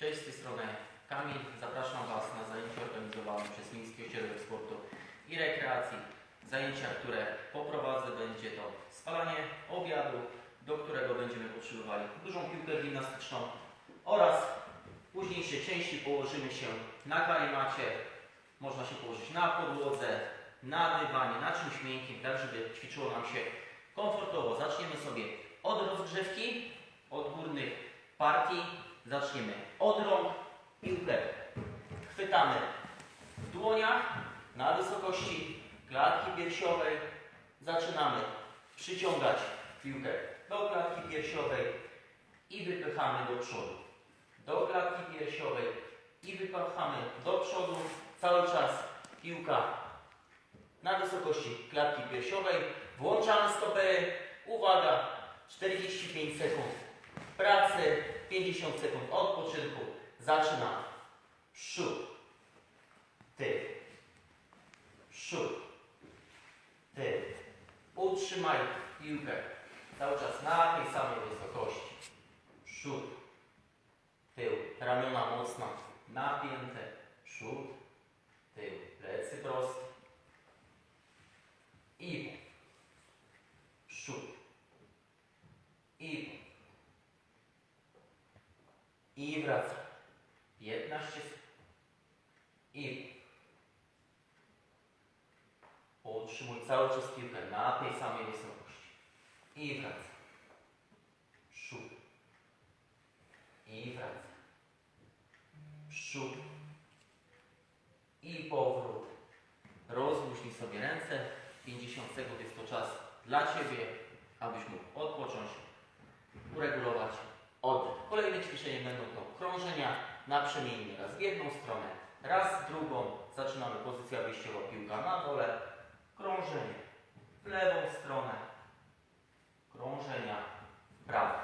Cześć, z tej strony Kamil. Zapraszam Was na zajęcia organizowane przez Miejski Ośrodek Sportu i Rekreacji. Zajęcia, które poprowadzę, będzie to spalanie obiadu, do którego będziemy potrzebowali dużą piłkę gimnastyczną oraz późniejsze części położymy się na karimacie. Można się położyć na podłodze, na dywanie, na czymś miękkim, tak żeby ćwiczyło nam się komfortowo. Zaczniemy sobie od rozgrzewki, od górnych partii. Zaczniemy od rąk. Piłkę chwytamy w dłoniach na wysokości klatki piersiowej. Zaczynamy przyciągać piłkę do klatki piersiowej i wypychamy do przodu. Do klatki piersiowej i wypychamy do przodu. Cały czas piłka na wysokości klatki piersiowej. Włączamy stopery. Uwaga, 45 sekund pracy, 50 sekund odpoczynku. Zaczynamy. Przód, tył, przód, tył. Utrzymaj piłkę cały czas na tej samej wysokości. Przód, tył, ramiona mocno napięte. Przód, tył, plecy proste. I przód. I i wraca. 15 sekund. I utrzymuj cały czas piłkę na tej samej wysokości. I wraca. Przód. I wraca. Przód. I powrót. Rozluźnij sobie ręce. 50 sekund jest to czas dla Ciebie, abyś mógł odpocząć, uregulować oddech. Kolejne ćwiczenie będą to krążenia naprzemiennie. Raz w jedną stronę, raz w drugą. Zaczynamy pozycja wyjściowa, piłka na dole. Krążenie w lewą stronę. Krążenia w prawo.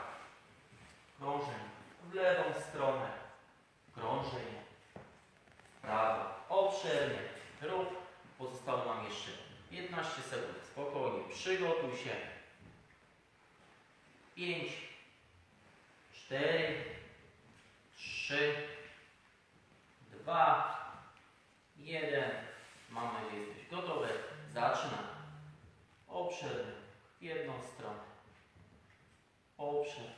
Krążenie w lewą stronę. Krążenie w prawo. Obszernie rób. Pozostało nam jeszcze 15 sekund. Spokojnie. Przygotuj się. 5, cztery, trzy, dwa, jeden. Mam nadzieję, że jesteś gotowy. Zaczynamy. Obszerny w jedną stronę. Obszerny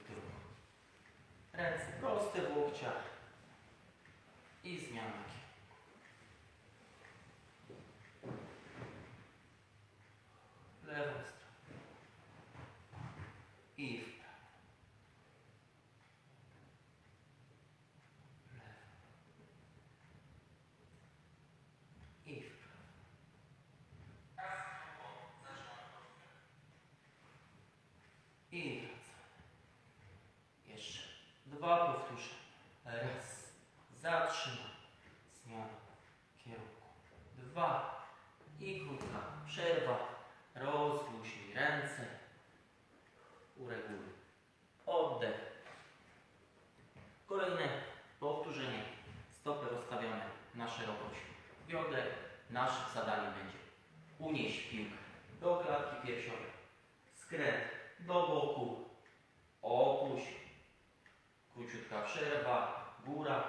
w drugą. Ręce proste w łokciach. I zmiana lewą stronę. I w prawo. I w prawo. I wracamy. Jeszcze dwa powtórzę. Raz. Zatrzymaj. Zmiana kierunku. Dwa. I krótka przerwa. Rozluźnij ręce. Ureguluj oddech. Kolejne powtórzenie. Stopy rozstawione na szerokość bioder. Naszym zadaniem będzie unieść piłkę do klatki piersiowej. Skręt boku. Opuść. Króciutka przerwa. Góra.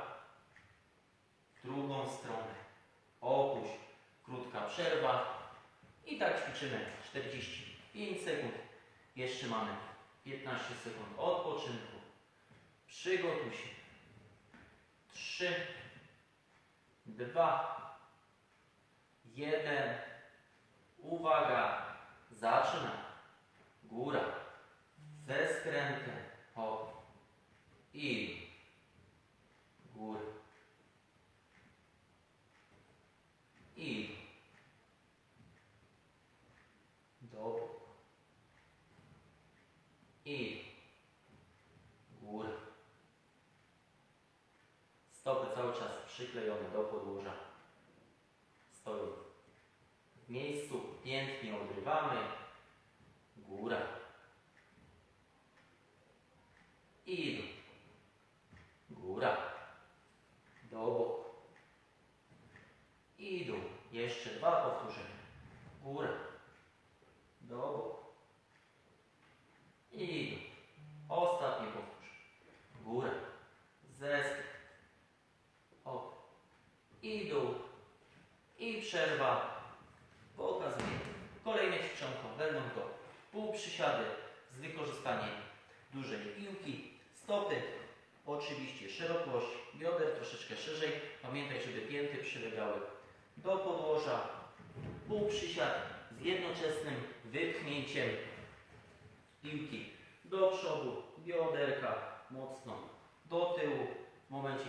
W drugą stronę. Opuść. Krótka przerwa. I tak ćwiczymy 45 sekund. Jeszcze mamy 15 sekund odpoczynku. Przygotuj się. 3, 2, 1. Uwaga. Zaczynam. Góra. Ze skrętem. Hop. I. Góra. I. Do. I góra. Stopy cały czas przyklejone do podłoża. Stoją w miejscu, pięt nie odrywamy. Góra. I dół. Góra. Do boku. I dół. Jeszcze dwa powtórzenia. Góra. Do boku. I ostatnie powtórz. Góra. Ze Stopy, oczywiście szerokość bioder troszeczkę szerzej. Pamiętaj, żeby pięty przylegały do podłoża. Pół przysiad z jednoczesnym wypchnięciem piłki do przodu, bioderka mocno do tyłu. W momencie,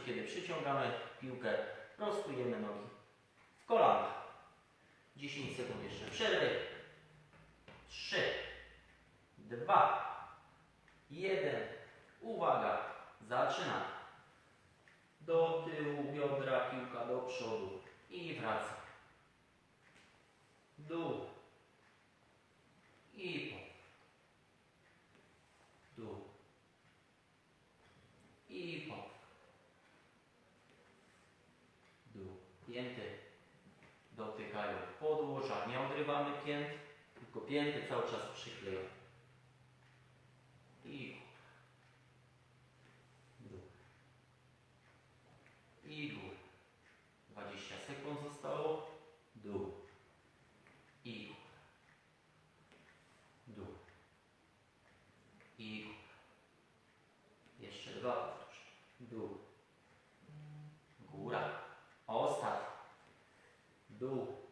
kiedy przyciągamy piłkę, prostujemy nogi w kolanach. 10 sekund jeszcze przerwy. 3, 2, 1. Uwaga, zaczynamy. Do tyłu biodra, piłka do przodu i wraca. Dół i po. Dół i po. Dół. Pięty dotykają podłoża. Nie odrywamy pięt, tylko pięty cały czas przyklejamy. I dół. I gór. 20 sekund zostało. Dół. I. Dół. I. Jeszcze dwa powtórz. Dół. Góra. Ostatni. Dół.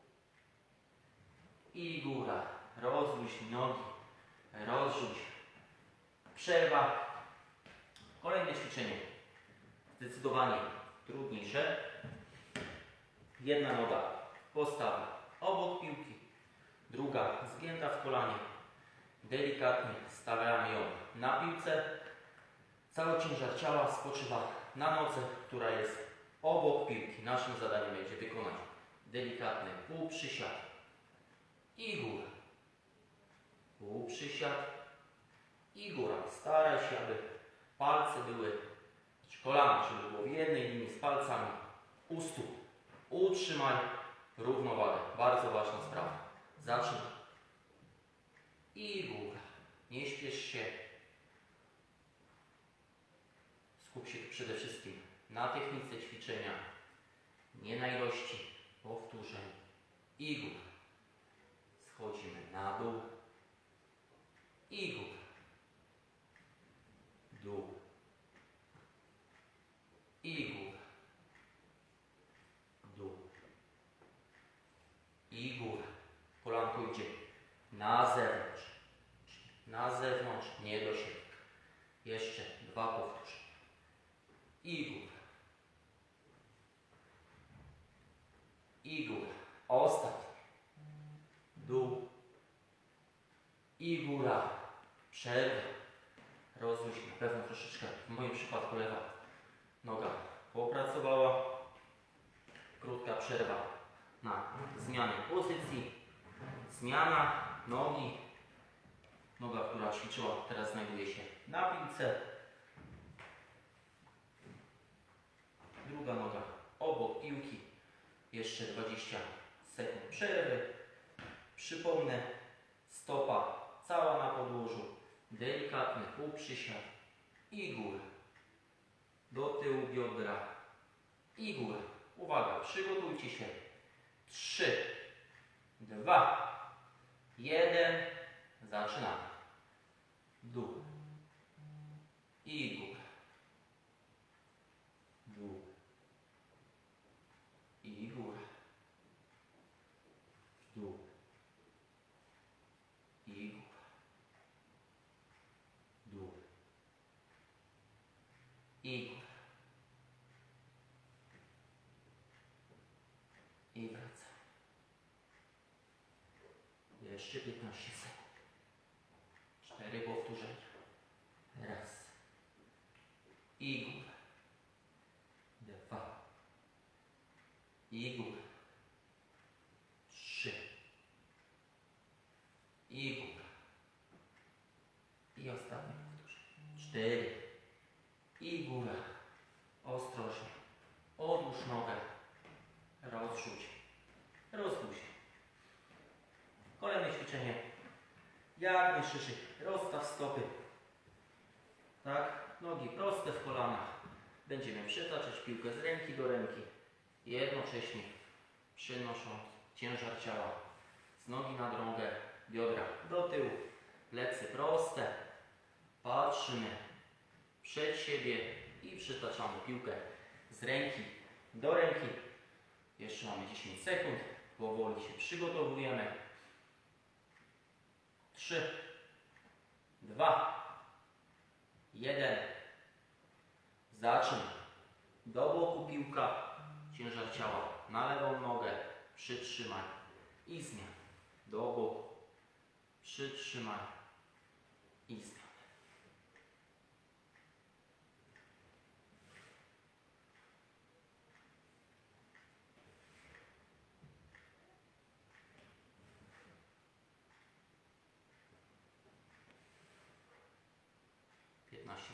I góra. Rozluź nogi. Rozrzuć. Przerwa. Kolejne ćwiczenie. Zdecydowanie trudniejsze. Jedna noga postawa obok piłki. Druga zgięta w kolanie. Delikatnie stawiamy ją na piłce. Cały ciężar ciała spoczywa na nodze, która jest obok piłki. Naszym zadaniem będzie wykonać delikatny półprzysiad i góra. Półprzysiad i góra. Staraj się, aby palce były, czy kolana, żeby było w jednej linii z palcami u stóp. Utrzymaj równowagę. Bardzo ważna sprawa. Zaczynaj. I góra. Nie śpiesz się. Skup się przede wszystkim na technice ćwiczenia, nie na ilości powtórzeń. I góra. Schodzimy na dół. I góra. Dół. I góra. Dół. I góra. Kolanko idzie na zewnątrz. Na zewnątrz, nie do środka. Jeszcze dwa powtórz. I góra. I góra. Ostatni. Dół. I góra. Przerwa. Rozluź na pewno troszeczkę, w moim przypadku lewa noga popracowała. Krótka przerwa na zmianę pozycji. Zmiana nogi. Noga, która ćwiczyła, teraz znajduje się na piłce. Druga noga obok piłki. Jeszcze 20 sekund przerwy. Przypomnę, stopa cała na podłożu. Delikatny półprzysiad i górę. Do tyłu biodra i górę. Uwaga, przygotujcie się. 3, 2, 1. Zaczynamy. Dół. I górę. Dół. I górę. Dół. I górę. Dół. I górę. I wracam. Jeszcze 15 sekund. Cztery powtórzenia. Raz. I górę. Dwa. I górę. Trzy. I górę. I ostatni powtórz. Cztery. I górę. Ostrożnie. Odłóż nogę. Rozrzuć. Rozpuść. Kolejne ćwiczenie. Najszerzej. Rozstaw stopy. Tak? Nogi proste w kolanach. Będziemy przetaczać piłkę z ręki do ręki. Jednocześnie przynosząc ciężar ciała z nogi na drogę, biodra do tyłu. Plecy proste. Patrzymy. przed siebie i przytaczamy piłkę z ręki do ręki. Jeszcze mamy 10 sekund. Powoli się przygotowujemy. 3, 2, 1. Zaczynamy. Do boku piłka, ciężar ciała na lewą nogę, przytrzymaj i zmian. Do boku, przytrzymaj i zmian.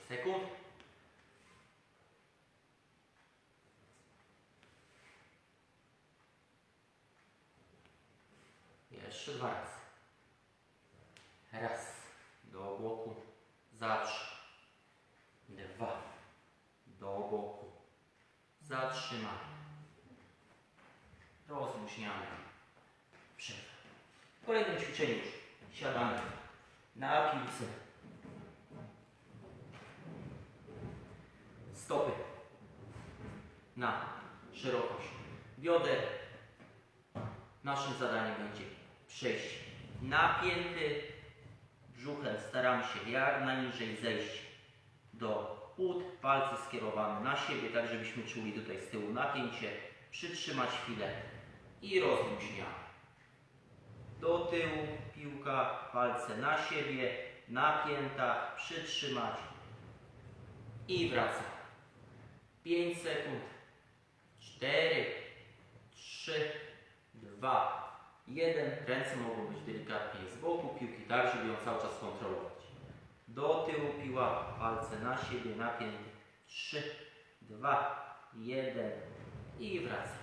Sekund. Jeszcze dwa razy. Raz. Do boku. Zatrzyj. Dwa. Do boku. Zatrzymaj. Rozluźniamy. Przerwa. W kolejnym ćwiczeniu siadamy na piłce. Stopy na szerokość bioder. Naszym zadaniem będzie przejść napięty brzuchem. Staramy się jak najniżej zejść do ud, palce skierowane na siebie, tak żebyśmy czuli tutaj z tyłu napięcie. Przytrzymać chwilę i rozluźniamy. Do tyłu piłka, palce na siebie, napięta, przytrzymać i wracamy. 5 sekund. 4, 3, 2, 1. Ręce mogą być delikatnie z boku piłki, tak żeby ją cały czas kontrolować. Do tyłu piła, palce na siebie, napięte. 3, 2, 1 i wracamy.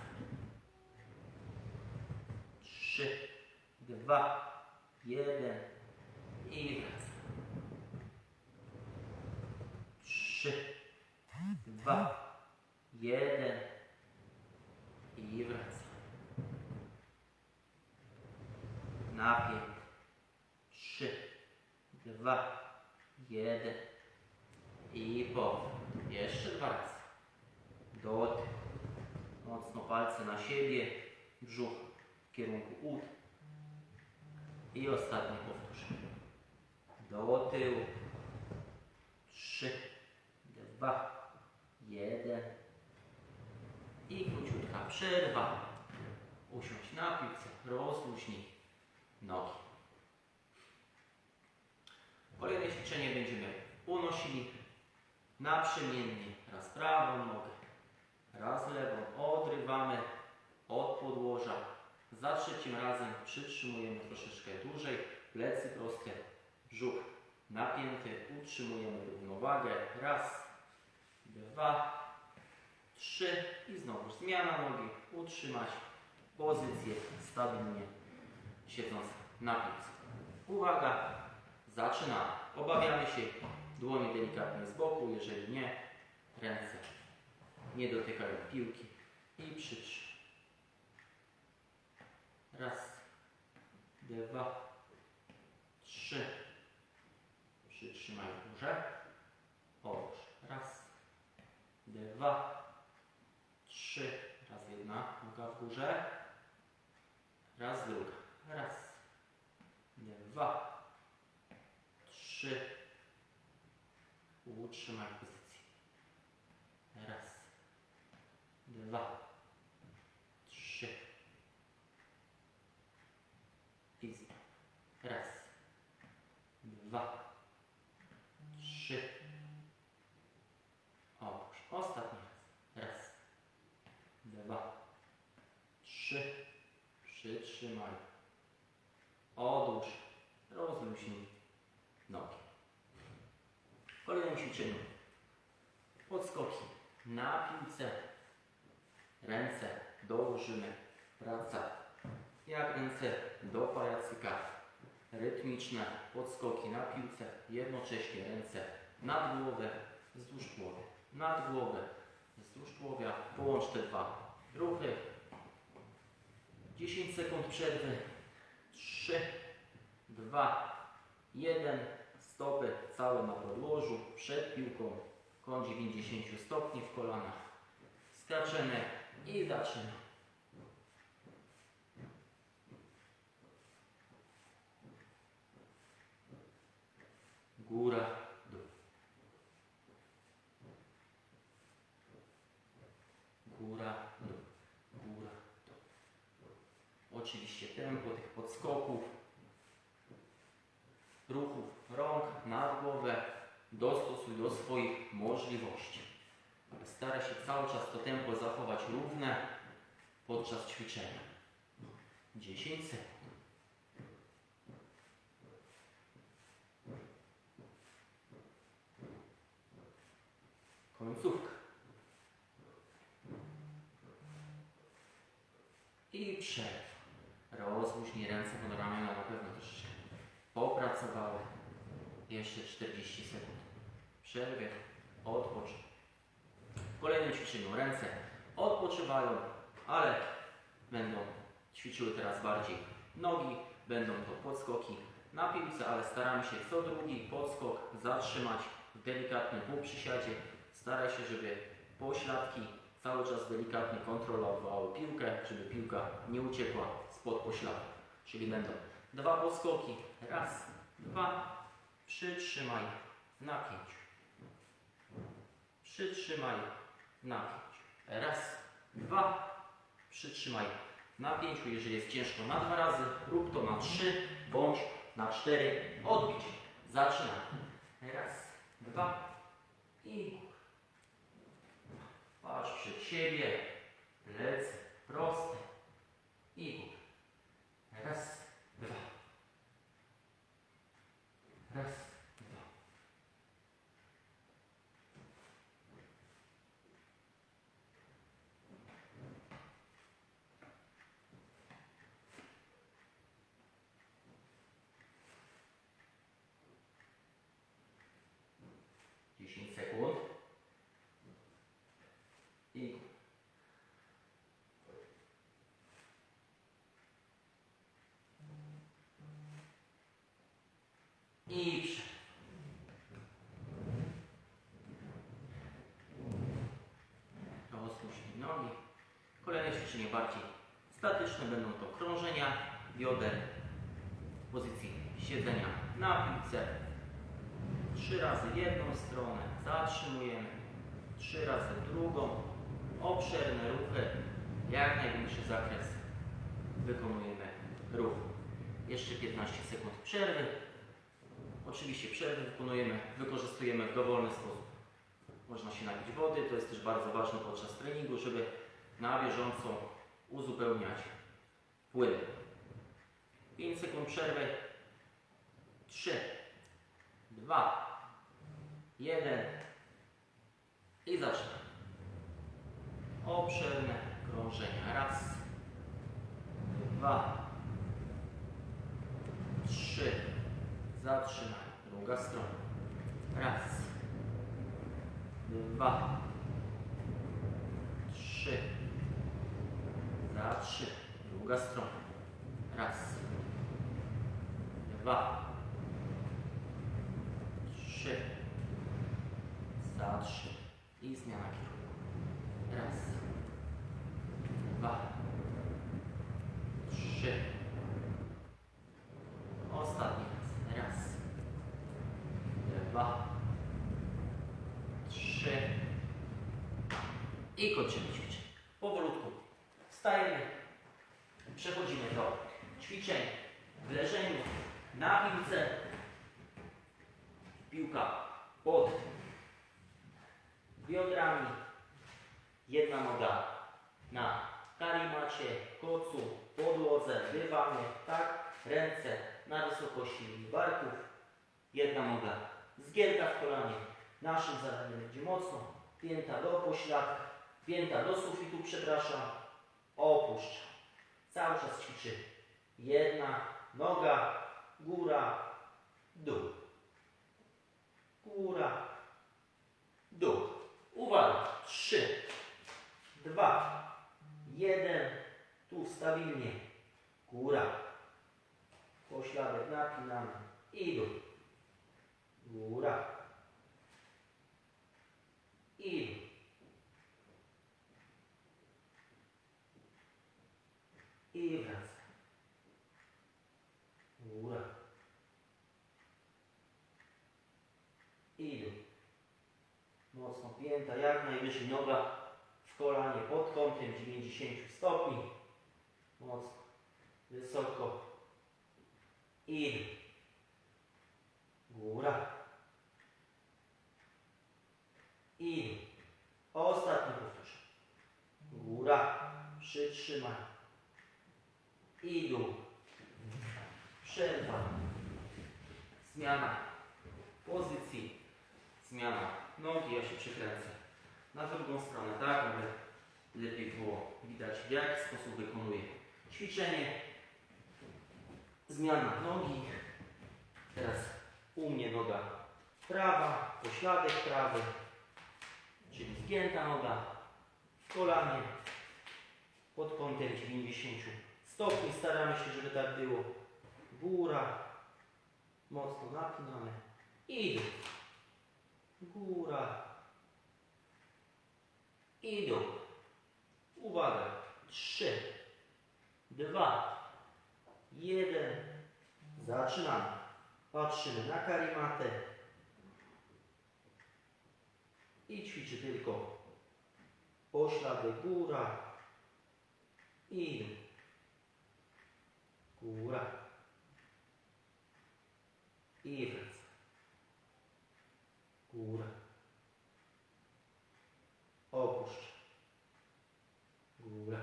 3, 2, 1 i wracamy. 3, 2, 1 jede i vraca. Naprijed. Š. Dva. Jede. I povrat. Još vraca. Dote. Odnosno palce na šedje. Žuh. Kierunku ud. I ostatni povtušaj. Dote u. Dva. Dva. Przerwa. Usiądź na piłce, rozluźnij nogi. Kolejne ćwiczenie będziemy unosili naprzemiennie. Raz prawą nogę, raz lewą. Odrywamy od podłoża. Za trzecim razem przytrzymujemy troszeczkę dłużej. Plecy proste, brzuch napięty. Utrzymujemy równowagę. Raz, dwa, trzy i znowu zmiana nogi. Utrzymać pozycję stabilnie siedząc na piłce. Uwaga, zaczynamy. Obawiamy się dłoni delikatnie z boku, jeżeli nie, ręce nie dotykają piłki i przytrzyj. Raz, dwa, trzy. Przytrzymaj górze. Połóż. Raz, dwa, trzy. Raz jedna noga w górze. Raz druga. Raz, dwa, trzy. Utrzymaj pozycję. Raz, dwa, trzy. I. Raz, dwa, trzy. Opuść. Ostatni raz. Raz, dwa, trzy. Przytrzymaj. Odłóż. Rozluźnij nogi. W kolejnym ćwiczeniu podskoki na piłce. Ręce dołożymy. Praca jak ręce do pajacyka. Rytmiczne podskoki na piłce. Jednocześnie ręce nad głowę, wzdłuż głowy. Nad głowę, wzdłuż tułowia. Połącz te dwa ruchy. 10 sekund przerwy. 3, 2, 1. Stopy całe na podłożu, przed piłką. Kąt 90 stopni w kolanach. Skaczemy i zaczynamy. Góra, dół. Góra, dół. Oczywiście tempo tych podskoków, ruchów rąk nad głowę dostosuj do swoich możliwości. Staraj się cały czas to tempo zachować równe podczas ćwiczenia. 10 sekund. Końcówka. I przerwa. Rozluźnij ręce pod ramiona na pewno troszeczkę popracowały. Jeszcze 40 sekund. Przerwie. Odpocznij. Kolejnym ćwiczeniu ręce odpoczywają, ale będą ćwiczyły teraz bardziej nogi. Będą to podskoki na piłce, ale staramy się co drugi podskok zatrzymać w delikatnym półprzysiadzie. Staraj się, żeby pośladki cały czas delikatnie kontrolowały piłkę, żeby piłka nie uciekła spod pośladku. Czyli będą dwa podskoki. Raz, dwa. Przytrzymaj na pięć. Przytrzymaj na pięć. Raz, dwa. Przytrzymaj na pięciu. Jeżeli jest ciężko na dwa razy, rób to na trzy bądź na cztery. Odbić. Zaczynamy. Raz, dwa i patrz przed siebie. Plecy proste i gór. Raz, dwa. Raz, statyczne będą to krążenia bioder w pozycji siedzenia na piłce. Trzy razy jedną stronę zatrzymujemy, trzy razy drugą. Obszerne ruchy, jak największy zakres wykonujemy ruchu. Jeszcze 15 sekund przerwy. Oczywiście przerwy wykonujemy, wykorzystujemy w dowolny sposób. Można się napić wody, to jest też bardzo ważne podczas treningu, żeby na bieżąco uzupełniać płyn. 5 sekund przerwy. 3, 2, 1 i zaczynamy. Obszerne krążenia. Raz, dwa, trzy. Zatrzymaj. Druga strona. Raz. Dwa. Trzy. Zatrzymaj. Druga strona. Raz. Dwa. Trzy. Zatrzymaj. I zmiana kierunku. Raz. Dwa. Trzy. Ostatni raz. Raz. Dwa. Trzy. I kończymy ćwiczenie. Powolutku wstajemy. Przechodzimy do ćwiczeń w leżeniu na piłce. Piłka pod biodrami. Jedna noga na karimacie, kocu, podłodze, dywanie, tak? Ręce na wysokości barków. Jedna noga zgięta w kolanie. Naszym zadaniem będzie mocno. Pięta do pośladka, pięta do sufitu, przepraszam. Opuszczam. Cały czas ćwiczymy. Jedna noga, góra, dół. Góra. Dół. Uwaga. Trzy. Dwa. Jeden. Tu stabilnie. Góra. Pośladek napinamy. I dół. Góra. I dół. I wraca. Mocno pięta, jak najwyżej noga w kolanie pod kątem 90 stopni. Mocno, wysoko. I. Góra. I. Ostatni powtórz. Góra. Przytrzymaj. I dół. Przerwa. Zmiana pozycji. Zmiana nogi. Ja się przykręcę na drugą stronę, tak aby lepiej było widać w jaki sposób wykonuję ćwiczenie. Zmiana nogi. Teraz u mnie noga prawa, pośladek prawy, czyli zgięta noga w kolanie pod kątem 90 stopni. Staramy się, żeby tak było. Góra, mocno napinamy i. Góra i dół. Uwaga. Trzy, dwa, jeden. Zaczynamy. Patrzymy na karimatę. I ćwiczy tylko pośladek góra i dół. Góra. I. Góra. Opuszcz. Góra.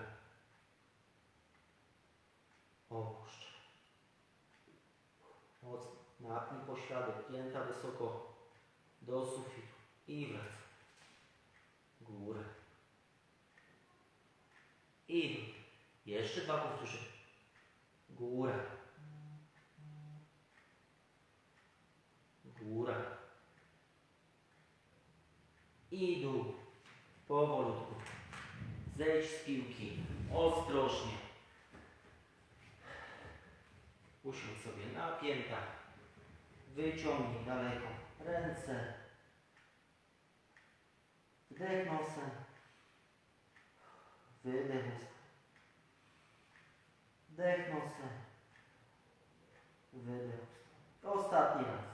Opuszcz. Mocno. Napnij pośladek. Pięta wysoko do sufitu. I wraca. Góra. I. Jeszcze dwa powtórzenia. Góra. Góra. I dół. Powolutku. Zejdź z piłki. Ostrożnie. Usiądź sobie na piętach. Wyciągnij daleko ręce. Wdech nosem. Wydech nosem. Wdech nosem. Wydech. Ostatni raz.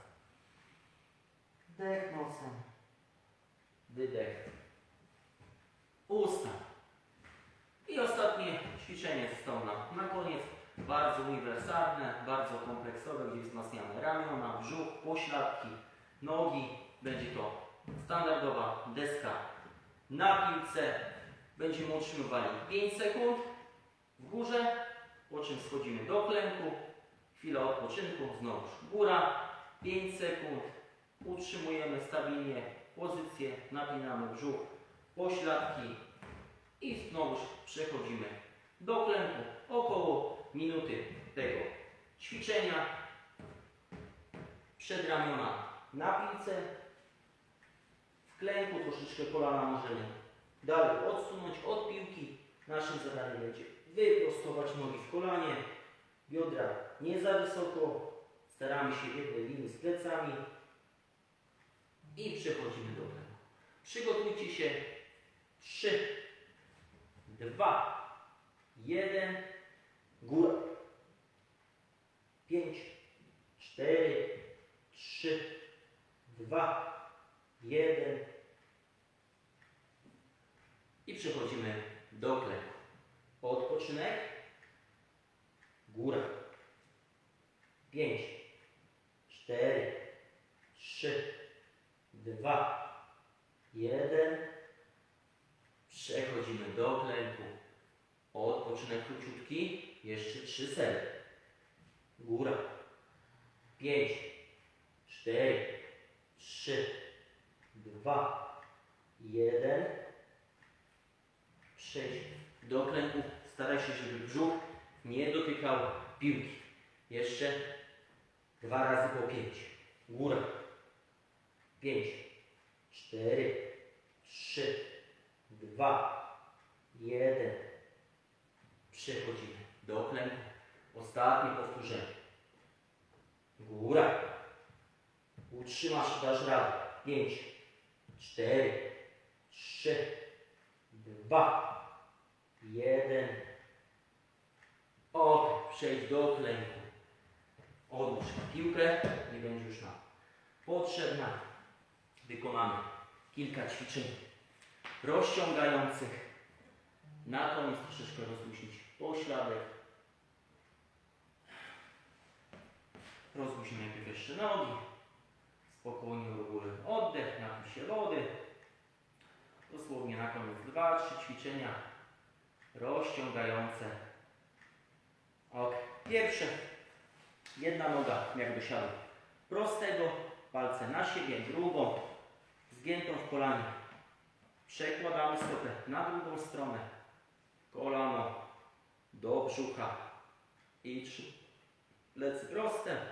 Wdech nosem. Wydech. Usta. I ostatnie ćwiczenie z na, na koniec. Bardzo uniwersalne, bardzo kompleksowe, gdzie wzmacniamy ramiona, brzuch, pośladki, nogi. Będzie to standardowa deska na piłce. Będziemy utrzymywali 5 sekund w górze, po czym schodzimy do klęku. Chwila odpoczynku, znowu góra, 5 sekund. Utrzymujemy stabilnie pozycję, napinamy brzuch, pośladki i znowu przechodzimy do klęku. Około minuty tego ćwiczenia. Przedramiona na piłce. W klęku troszeczkę kolana możemy dalej odsunąć od piłki. Naszym zadaniem będzie wyprostować nogi w kolanie. Biodra nie za wysoko. Staramy się w jednej linii z plecami. I przechodzimy do klęku. Przygotujcie się. Trzy, dwa, jeden, góra. Pięć, cztery, trzy, dwa, jeden. I przechodzimy do klęku. Odpoczynek. Góra. Pięć, cztery, trzy, dwa, jeden. Przechodzimy do klęku. Odpoczynek króciutki. Jeszcze trzy sery. Góra. Pięć, cztery, trzy, dwa, jeden. Przejdź do klęku. Staraj się, żeby brzuch nie dotykał piłki. Jeszcze dwa razy po pięć. Góra. Pięć, cztery, trzy, dwa, jeden. Przechodzimy do klęku. Ostatnie powtórzenie. Góra. Utrzymasz, dasz radę. Pięć, cztery, trzy, dwa, jeden. przejdź do klęku. Odłóż piłkę, nie będzie już nam potrzebna. Wykonamy kilka ćwiczeń rozciągających. Na koniec troszeczkę rozluźnić pośladek. Rozluźnij najpierw jeszcze nogi. Spokojnie góry oddech, napij się wody. Dosłownie na koniec dwa, trzy ćwiczenia rozciągające. Ok. Pierwsze. Jedna noga jak do prostego, palce na siebie, drugą zgiętą w kolanie. Przekładamy stopę na drugą stronę. Kolano do brzucha i trzy. Plecy proste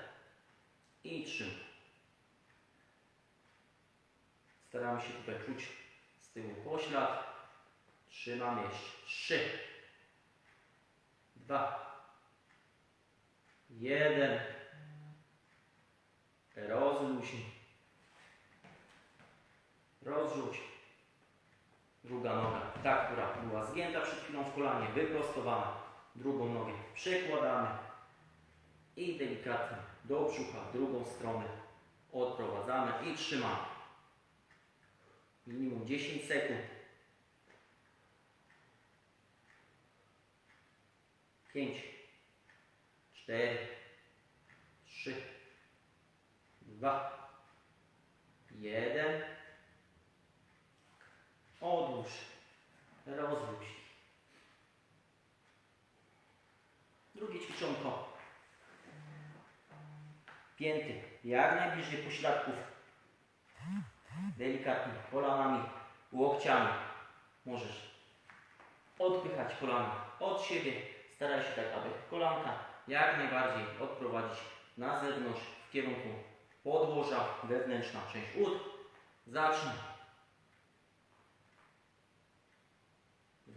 i trzy. Staramy się tutaj czuć z tyłu poślad. Trzymamy jeszcze. Trzy. Dwa. Jeden. Rozluźnij. Rozrzuć. Druga noga, ta, która była zgięta przed chwilą w kolanie, wyprostowana. Drugą nogę przekładamy i delikatnie do brzucha, drugą stronę odprowadzamy i trzymamy. Minimum 10 sekund. 5, 4, 3, 2, 1. Odłóż, rozluź. Drugie ćwiczonko. Pięty jak najbliżej pośladków. Delikatnie kolanami, łokciami. Możesz odpychać kolana od siebie. Staraj się tak, aby kolanka jak najbardziej odprowadzić na zewnątrz w kierunku podłoża, wewnętrzna część ud. Zacznij.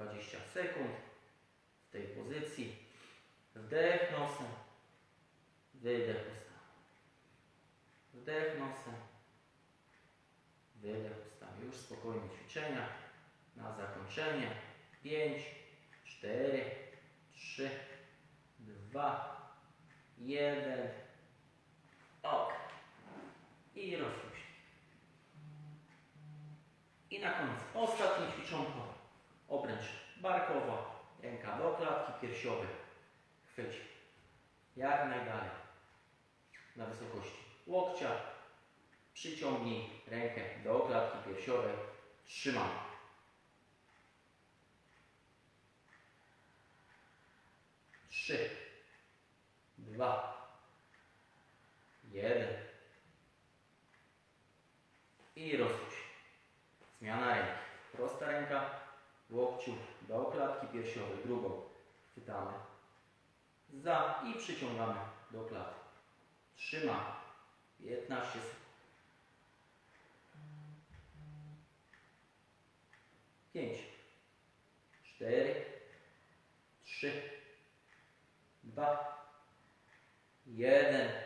20 sekund w tej pozycji. Wdech nosem, wydech ustami. Wdech nosem, wydech ustami. Już spokojnie ćwiczenia. Na zakończenie. 5, 4, 3, 2, 1. Ok. I rozluźnij. I na koniec ostatnie ćwiczonko. Obręcz barkowa, ręka do klatki piersiowej. Chwyć jak najdalej na wysokości łokcia. Przyciągnij rękę do klatki piersiowej. Trzymaj. Trzy, dwa, jeden i rozluź. Zmiana ręki. Prosta ręka, łokciu do klatki piersiowej, drugą. Chwytamy za i przyciągamy do klatki. Trzymamy 15 sekund. 5, 4, 3, 2, 1